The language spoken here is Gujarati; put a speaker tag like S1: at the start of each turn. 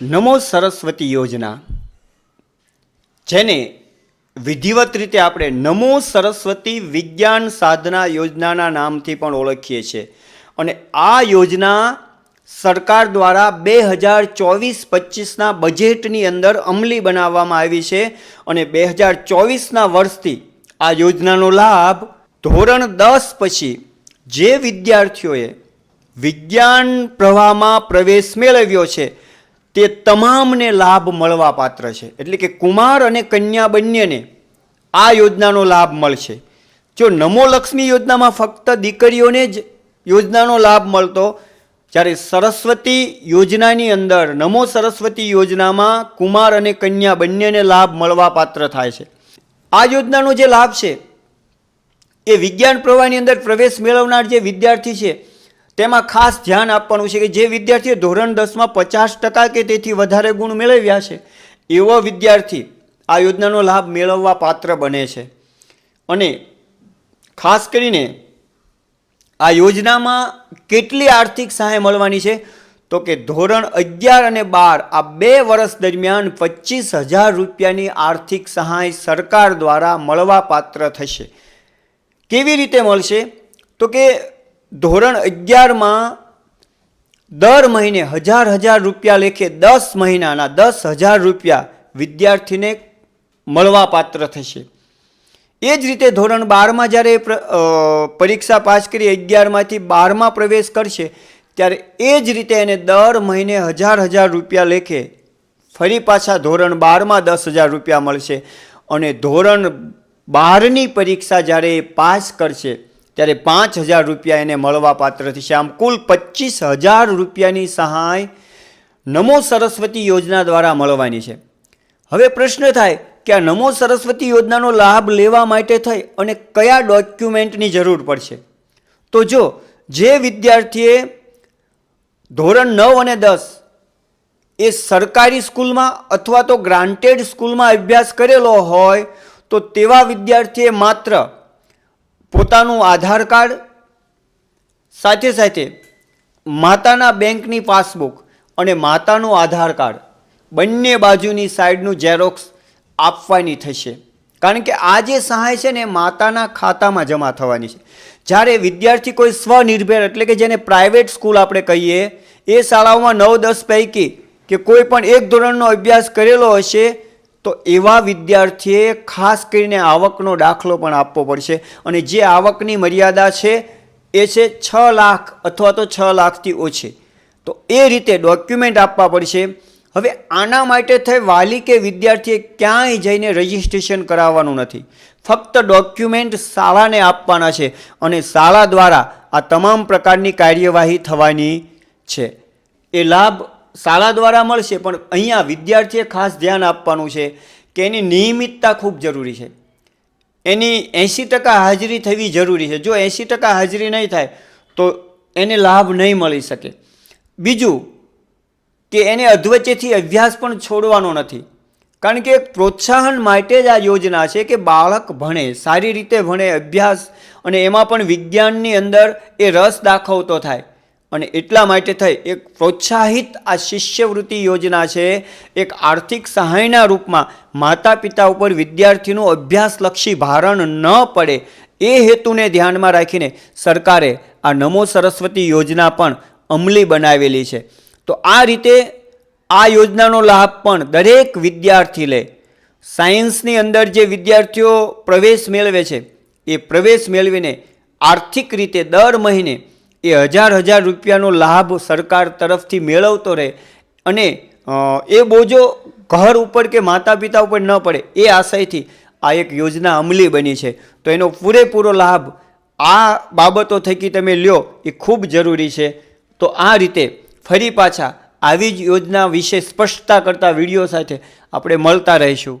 S1: નમો સરસ્વતી યોજના, જેને વિધિવત રીતે આપણે નમો સરસ્વતી વિજ્ઞાન સાધના યોજનાના નામથી પણ ઓળખીએ છીએ. અને આ યોજના સરકાર દ્વારા બે હજાર ચોવીસ પચીસના બજેટની અંદર અમલી બનાવવામાં આવી છે અને બે હજાર ચોવીસના વર્ષથી આ યોજનાનો લાભ ધોરણ દસ પછી જે વિદ્યાર્થીઓએ વિજ્ઞાન પ્રવાહમાં પ્રવેશ મેળવ્યો છે તે તમામને લાભ મળવા પાત્ર છે. એટલે કે કુમાર અને કન્યા બંનેને આ યોજનાનો લાભ મળશે. જો નમો લક્ષ્મી યોજનામાં ફક્ત દીકરીઓને જ યોજનાનો લાભ મળતો, જ્યારે સરસ્વતી યોજનાની અંદર, નમો સરસ્વતી યોજનામાં કુમાર અને કન્યા બંનેને લાભ મળવા પાત્ર થાય છે. આ યોજનાનો જે લાભ છે, એ વિજ્ઞાન પ્રવાહની અંદર પ્રવેશ મેળવનાર જે વિદ્યાર્થી છે તેમાં ખાસ ધ્યાન આપવાનું છે કે જે વિદ્યાર્થીએ ધોરણ દસમાં પચાસ ટકા કે તેથી વધારે ગુણ મેળવ્યા છે, એવો વિદ્યાર્થી આ યોજનાનો લાભ મેળવવા પાત્ર બને છે. અને ખાસ કરીને આ યોજનામાં કેટલી આર્થિક સહાય મળવાની છે? તો કે ધોરણ અગિયાર અને બાર આ બે વર્ષ દરમિયાન પચીસ હજાર રૂપિયાની આર્થિક સહાય સરકાર દ્વારા મળવા પાત્ર થશે. કેવી રીતે મળશે? તો કે ધોરણ અગિયારમાં દર મહિને હજાર હજાર રૂપિયા લેખે દસ મહિનાના દસ હજાર રૂપિયા વિદ્યાર્થીને મળવા પાત્ર થશે. એ જ રીતે ધોરણ બારમાં જ્યારે પરીક્ષા પાસ કરી અગિયારમાંથી બારમાં પ્રવેશ કરશે, ત્યારે એ જ રીતે એને દર મહિને હજાર હજાર રૂપિયા લેખે ફરી પાછા ધોરણ બારમાં દસ હજાર રૂપિયા મળશે. અને ધોરણ બારની પરીક્ષા જ્યારે એ પાસ કરશે ત્યારે પાંચ હજાર રૂપિયા એને મળવા પાત્ર થશે. આમ કુલ પચીસ હજાર રૂપિયાની સહાય નમો સરસ્વતી યોજના દ્વારા મળવાની છે. હવે પ્રશ્ન થાય કે આ નમો સરસ્વતી યોજનાનો લાભ લેવા માટે થઈ અને કયા ડોક્યુમેન્ટની જરૂર પડશે? તો જો જે વિદ્યાર્થીએ ધોરણ નવ અને દસ એ સરકારી સ્કૂલમાં અથવા તો ગ્રાન્ટેડ સ્કૂલમાં અભ્યાસ કરેલો હોય, તો તેવા વિદ્યાર્થીએ માત્ર પોતાનું આધાર કાર્ડ, સાથે સાથે માતાના બેંકની પાસબુક અને માતાનું આધાર કાર્ડ બંને બાજુની સાઈડનું ઝેરોક્સ આપવાની થશે. કારણ કે આ જે સહાય છે ને માતાના ખાતામાં જમા થવાની છે. જ્યારે વિદ્યાર્થી કોઈ સ્વનિર્ભર એટલે કે જેને પ્રાઇવેટ સ્કૂલ આપણે કહીએ, એ શાળાઓમાં નવ દસ પૈકી કે કોઈ પણ એક ધોરણનો અભ્યાસ કરેલો હશે તો એવા વિદ્યાર્થીએ ખાસ કરીને આવકનો દાખલો પણ આપવો પડશે. અને જે આવકની મર્યાદા છે, એ છે છ લાખ અથવા તો છ લાખથી ઓછી. તો એ રીતે ડોક્યુમેન્ટ આપવા પડશે. હવે આના માટે થઈ વાલી કે વિદ્યાર્થીએ ક્યાંય જઈને રજિસ્ટ્રેશન કરાવવાનું નથી. ફક્ત ડોક્યુમેન્ટ શાળાને આપવાના છે અને શાળા દ્વારા આ તમામ પ્રકારની કાર્યવાહી થવાની છે. એ લાભ શાળા દ્વારા મળશે, પણ અહીંયા વિદ્યાર્થીએ ખાસ ધ્યાન આપવાનું છે કે એની નિયમિતતા ખૂબ જરૂરી છે. એની એંસી ટકા હાજરી થવી જરૂરી છે. જો એંસી ટકા હાજરી નહીં થાય, તો એને લાભ નહીં મળી શકે. બીજું કે એને અધવચ્ચેથી અભ્યાસ પણ છોડવાનો નથી. કારણ કે એક પ્રોત્સાહન માટે જ આ યોજના છે કે બાળક ભણે, સારી રીતે ભણે અભ્યાસ અને એમાં પણ વિજ્ઞાનની અંદર એ રસ દાખવતો થાય. અને એટલા માટે થઈ એક પ્રોત્સાહિત આ શિષ્યવૃત્તિ યોજના છે. એક આર્થિક સહાયના રૂપમાં માતા પિતા ઉપર વિદ્યાર્થીનું અભ્યાસલક્ષી ભારણ ન પડે એ હેતુને ધ્યાનમાં રાખીને સરકારે આ નમો સરસ્વતી યોજના પણ અમલી બનાવેલી છે. તો આ રીતે આ યોજનાનો લાભ પણ દરેક વિદ્યાર્થી લે. સાયન્સની અંદર જે વિદ્યાર્થીઓ પ્રવેશ મેળવે છે, એ પ્રવેશ મેળવીને આર્થિક રીતે દર મહિને એ હજાર હજાર રૂપિયાનો લાભ સરકાર તરફથી મેળવતો રહે અને એ બોજો ઘર ઉપર કે માતા પિતા ઉપર ન પડે, એ આશયથી આ એક યોજના અમલી બની છે. તો એનો પૂરેપૂરો લાભ આ બાબતો થકી તમે લ્યો, એ ખૂબ જરૂરી છે. તો આ રીતે ફરી પાછા આવી જ યોજના વિશે સ્પષ્ટતા કરતા વીડિયો સાથે આપણે મળતા રહીશું.